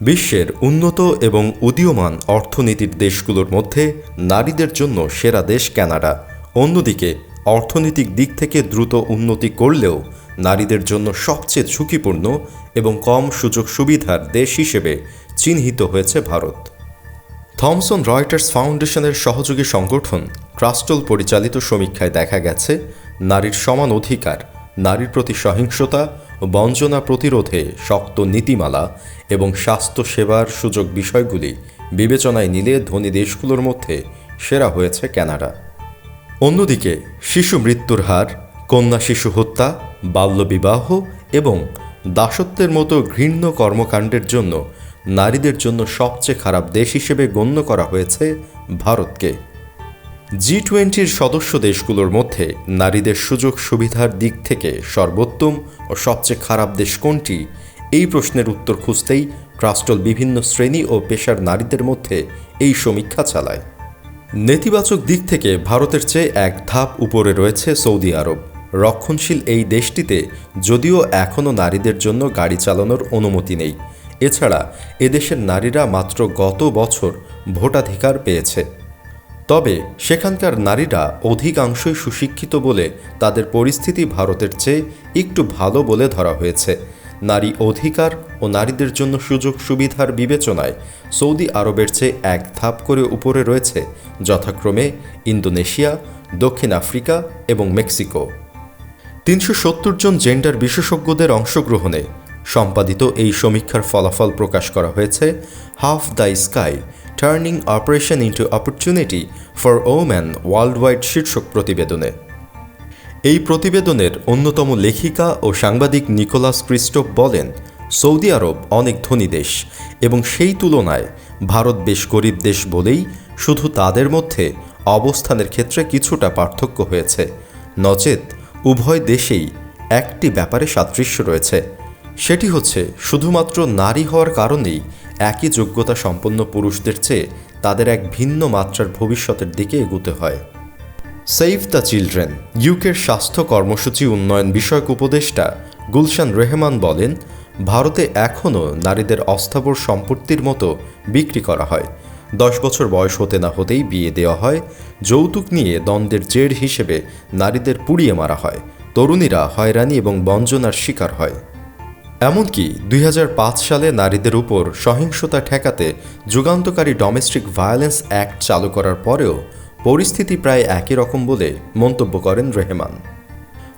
বিশ্বের উন্নত এবং উদীয়মান অর্থনীতির দেশগুলোর মধ্যে নারীদের জন্য সেরা দেশ কানাডা। অন্যদিকে, অর্থনৈতিক দিক থেকে দ্রুত উন্নতি করলেও নারীদের জন্য সবচেয়ে ঝুঁকিপূর্ণ এবং কম সুযোগ সুবিধার দেশ হিসেবে চিহ্নিত হয়েছে ভারত। থমসন রয়টার্স ফাউন্ডেশনের সহযোগী সংগঠন ক্রাস্টল পরিচালিত সমীক্ষায় দেখা গেছে, নারীর সমান অধিকার, নারীর প্রতি সহিংসতা বঞ্চনা প্রতিরোধে শক্ত নীতিমালা এবং স্বাস্থ্য সেবার সুযোগ বিষয়গুলি বিবেচনায় নিলে ধনী দেশগুলোর মধ্যে সেরা হয়েছে ক্যানাডা। অন্যদিকে, শিশু মৃত্যুর হার, কন্যা শিশু হত্যা বাল্যবিবাহ এবং দাসত্বের মতো ঘৃণ্য কর্মকাণ্ডের জন্য নারীদের জন্য সবচেয়ে খারাপ দেশ হিসেবে গণ্য করা হয়েছে ভারতকে। জি টোয়েন্টির সদস্য দেশগুলোর মধ্যে নারীদের সুযোগ সুবিধার দিক থেকে সর্বোত্তম ও সবচেয়ে খারাপ দেশ কোনটি? এই প্রশ্নের উত্তর খুঁজতেই ক্রাস্টল বিভিন্ন শ্রেণি ও পেশার নারীদের মধ্যে এই সমীক্ষা চালায়। নেতিবাচক দিক থেকে ভারতের চেয়ে এক ধাপ উপরে রয়েছে সৌদি আরব। রক্ষণশীল এই দেশটিতে যদিও এখনও নারীদের জন্য গাড়ি চালানোর অনুমতি নেই। এছাড়া এদেশের নারীরা মাত্র গত বছর ভোটাধিকার পেয়েছে। তবে সেখানকার নারীরা অধিকাংশই সুশিক্ষিত বলে তাদের পরিস্থিতি ভারতের চেয়ে একটু ভালো বলে ধরা হয়েছে। নারী অধিকার ও নারীদের জন্য সুযোগ সুবিধার বিবেচনায় সৌদি আরবের চেয়ে এক ধাপ করে উপরে রয়েছে, যথাক্রমে ইন্দোনেশিয়া, দক্ষিণ আফ্রিকা এবং মেক্সিকো। তিনশো সত্তর জন জেন্ডার বিশেষজ্ঞদের অংশগ্রহণে সম্পাদিত এই সমীক্ষার ফলাফল প্রকাশ করা হয়েছে half the sky turning oppression into opportunity for woman worldwide শীর্ষক প্রতিবেদনে। এই প্রতিবেদনের অন্যতম লেখিকা ও সাংবাদিক নিকোলাস ক্রিস্টোপ বলেন, সৌদি আরব অনেক ধনী দেশ এবং সেই তুলনায় ভারত বেশ গরিব দেশ বলেই শুধু তাদের মধ্যে অবস্থানের ক্ষেত্রে কিছুটা পার্থক্য হয়েছে। নচেত উভয় দেশেই একটি ব্যাপারে সাদৃশ্য রয়েছে। সেটি হচ্ছে, শুধুমাত্র নারী হওয়ার কারণেই একই যোগ্যতা সম্পন্ন পুরুষদের চেয়ে তাদের এক ভিন্ন মাত্রার ভবিষ্যতের দিকে এগুতে হয়। সেভ দ্য চিলড্রেন ইউকের স্বাস্থ্য কর্মসূচি উন্নয়ন বিষয়ক উপদেষ্টা গুলশান রেহমান বলেন, ভারতে এখনও নারীদের অস্থাবর সম্পত্তির মতো বিক্রি করা হয়। দশ বছর বয়স হতে না হতেই বিয়ে দেওয়া হয়। যৌতুক নিয়ে দ্বন্দ্বের জের হিসেবে নারীদের পুড়িয়ে মারা হয়। তরুণীরা হয়রানি এবং বঞ্জনার শিকার হয়। এমনকি দুই হাজার পাঁচ সালে নারীদের উপর সহিংসতা ঠেকাতে যুগান্তকারী ডোমেস্টিক ভায়োলেন্স অ্যাক্ট চালু করার পরেও পরিস্থিতি প্রায় একই রকম বলে মন্তব্য করেন রেহমান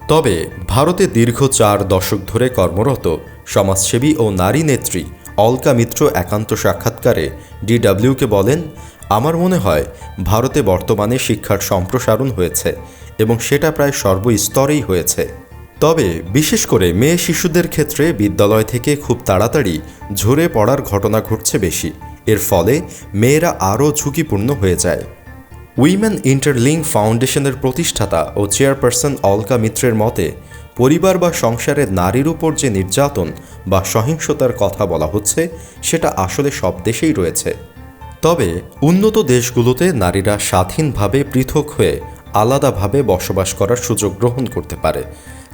তবে ভারতে দীর্ঘ চার দশক ধরে কর্মরত সমাজসেবী ও নারী নেত্রী অলকা মিত্র একান্ত সাক্ষাৎকারে ডিডব্লিউকে বলেন, আমার মনে হয় ভারতে বর্তমানে শিক্ষার সম্প্রসারণ হয়েছে এবং সেটা প্রায় সর্বস্তরেই হয়েছে। তবে বিশেষ করে মেয়ে শিশুদের ক্ষেত্রে বিদ্যালয় থেকে খুব তাড়াতাড়ি ঝরে পড়ার ঘটনা ঘটছে বেশি। এর ফলে মেয়েরা আরও ঝুঁকিপূর্ণ হয়ে যায়। উইমেন ইন্টারলিং ফাউন্ডেশনের প্রতিষ্ঠাতা ও চেয়ারপারসন অলকা মিত্রের মতে, পরিবার বা সংসারে নারীর উপর যে নির্যাতন বা সহিংসতার কথা বলা হচ্ছে, সেটা আসলে সব দেশেই রয়েছে। তবে উন্নত দেশগুলোতে নারীরা স্বাধীনভাবে পৃথক হয়ে আলাদাভাবে বসবাস করার সুযোগ গ্রহণ করতে পারে।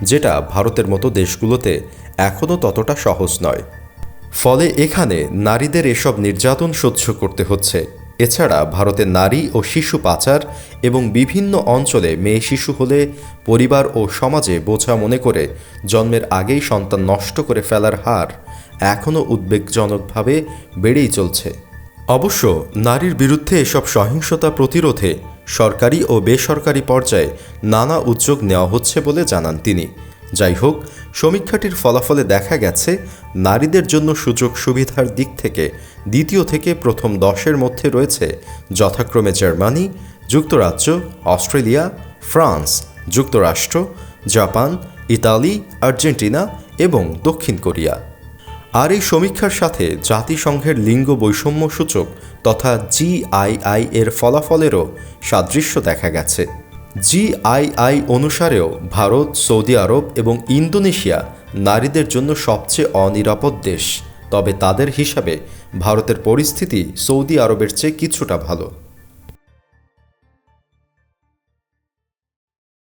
যেটা ভারতের মতো দেশগুলোতে এখনও ততটা সহজ নয়। ফলে এখানে নারীদের এসব নির্যাতন সহ্য করতে হচ্ছে। এছাড়া ভারতে নারী ও শিশু পাচার এবং বিভিন্ন অঞ্চলে মেয়ে শিশু হলে পরিবার ও সমাজে বোঝা মনে করে জন্মের আগেই সন্তান নষ্ট করে ফেলার হার এখনও উদ্বেগজনকভাবে বেড়েই চলছে। অবশ্য নারীর বিরুদ্ধে এসব সহিংসতা প্রতিরোধে সরকারি ও বেসরকারি পর্যায়ে নানা উদ্যোগ নেওয়া হচ্ছে বলে জানান তিনি। যাই হোক, সমীক্ষাটির ফলাফলে দেখা গেছে, নারীদের জন্য সুযোগ সুবিধার দিক থেকে দ্বিতীয় থেকে প্রথম দশের মধ্যে রয়েছে যথাক্রমে জার্মানি, যুক্তরাজ্য, অস্ট্রেলিয়া, ফ্রান্স, যুক্তরাষ্ট্র, জাপান, ইতালি, আর্জেন্টিনা এবং দক্ষিণ কোরিয়া। আর এই সমীক্ষার সাথে জাতিসংঘের লিঙ্গ বৈষম্য সূচক তথা জিআইআই এর ফলাফলেরও সাদৃশ্য দেখা গেছে। জিআইআই অনুসারেও ভারত, সৌদি আরব এবং ইন্দোনেশিয়া নারীদের জন্য সবচেয়ে অনিরাপদ দেশ। তবে তাদের হিসাবে ভারতের পরিস্থিতি সৌদি আরবের চেয়ে কিছুটা ভালো।